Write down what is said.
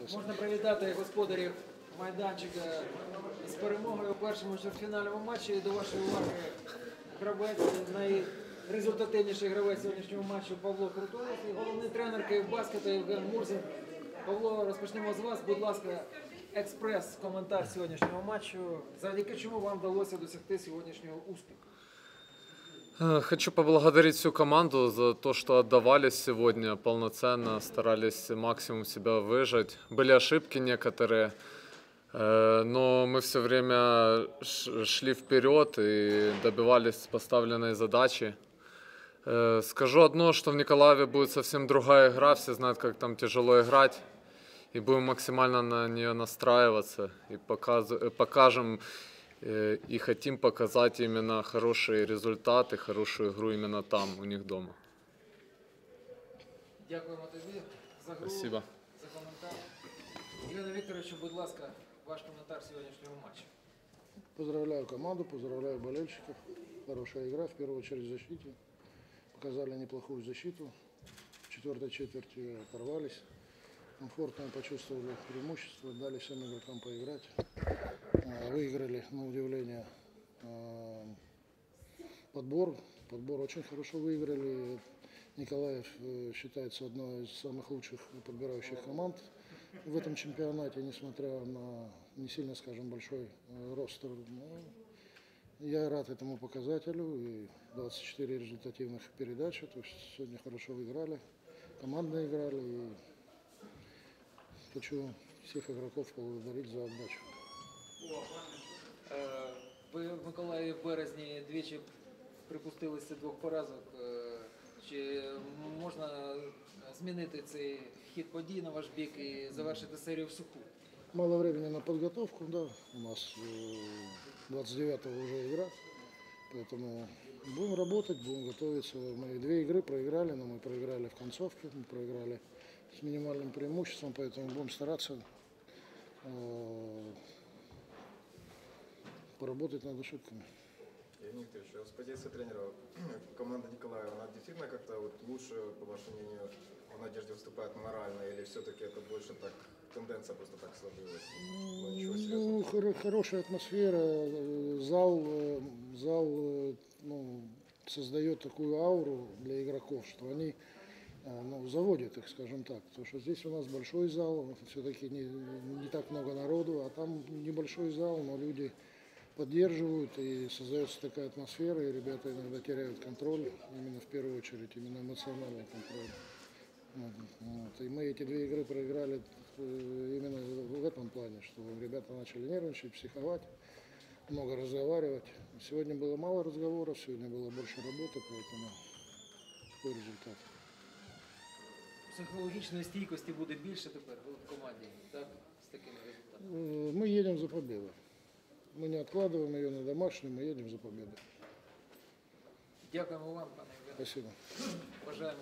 Можна привітати господарів майданчика з перемогою у першому чвертьфінальному матчі. І до вашої уваги гравець, найрезультативніший гравець сьогоднішнього матчу Павло Крутович і головний тренер Київбаскету Євген Мурзин. Павло, розпочнемо з вас. Будь ласка, експрес-коментар сьогоднішнього матчу. Завдяки чому вам вдалося досягти сьогоднішнього успіху? Хочу поблагодарить всю команду за то, что отдавались сегодня полноценно, старались максимум себя выжать. Были ошибки некоторые, э, но мы все время шли вперед и добивались поставленной задачи. Э, Скажу одно, что в Николаеве будет совсем другая игра, все знают, как там тяжело играть. И будем максимально на нее настраиваться и э, покажем и хотим показать именно хорошие результаты, хорошую игру именно там, у них дома. Дякуємо тобі за гру, Спасибо. за коментар. Євгене Вікторовичу, будь ласка, ваш коментар сьогоднішнього матчу. Поздравляю команду, поздравляю болельщиков. Хорошая игра, в первую очередь в защите. Показали неплохую защиту. В четвертой четверти оторвались. Комфортно почувствовали преимущество, дали всем игрокам поиграть. А, Выиграли, на удивление, а, подбор. Подбор очень хорошо выиграли. Николаев э, считается одной из самых лучших подбирающих команд в этом чемпионате, несмотря на не сильно, скажем, большой э, ростер. Но я рад этому показателю. И 24 результативных передачи. То есть сегодня хорошо выиграли, командно играли. И хочу всех игроков поблагодарить за отдачу. Е, Ви в Миколаєві в березні двічі припустилися двох поразок. Е, Чи можна змінити цей хід подій на ваш бік і завершити серію в суху? Мало времени на подготовку, да. У нас э, 29-го уже игра. Поэтому будем работать, будем готовиться. Мы две игры проиграли, но мы проиграли в концовке, мы проиграли с минимальным преимуществом, поэтому будем стараться э, поработать над ошибками. Евгений Викторович, а с позиции тренера команда Николаева, она действительно как-то вот лучше, по вашему мнению, в надежде выступает морально, или все-таки это больше так, тенденция просто так сложилась? Ну, хоро- хорошая атмосфера, э, зал, э, зал э, ну, создает такую ауру для игроков, что они э, ну, заводят их, скажем так. Потому что здесь у нас большой зал, все-таки не, не так много народу, а там небольшой зал, но люди поддерживают и создается такая атмосфера, и ребята иногда теряют контроль, именно в первую очередь, именно эмоциональный контроль. Вот, вот. И мы эти две игры проиграли э, именно в этом плане, что ребята начали нервничать, психовать, много разговаривать. Сегодня было мало разговоров, сегодня было больше работы, поэтому такой результат. Психологічної стійкості буде більше тепер в команді, так? З такими результатами. Э, Мы едем за победой. Мы не откладываем ее на домашнюю, мы едем за победой. Дякуємо вам, пане Євгене. Спасибо. Бажаємо.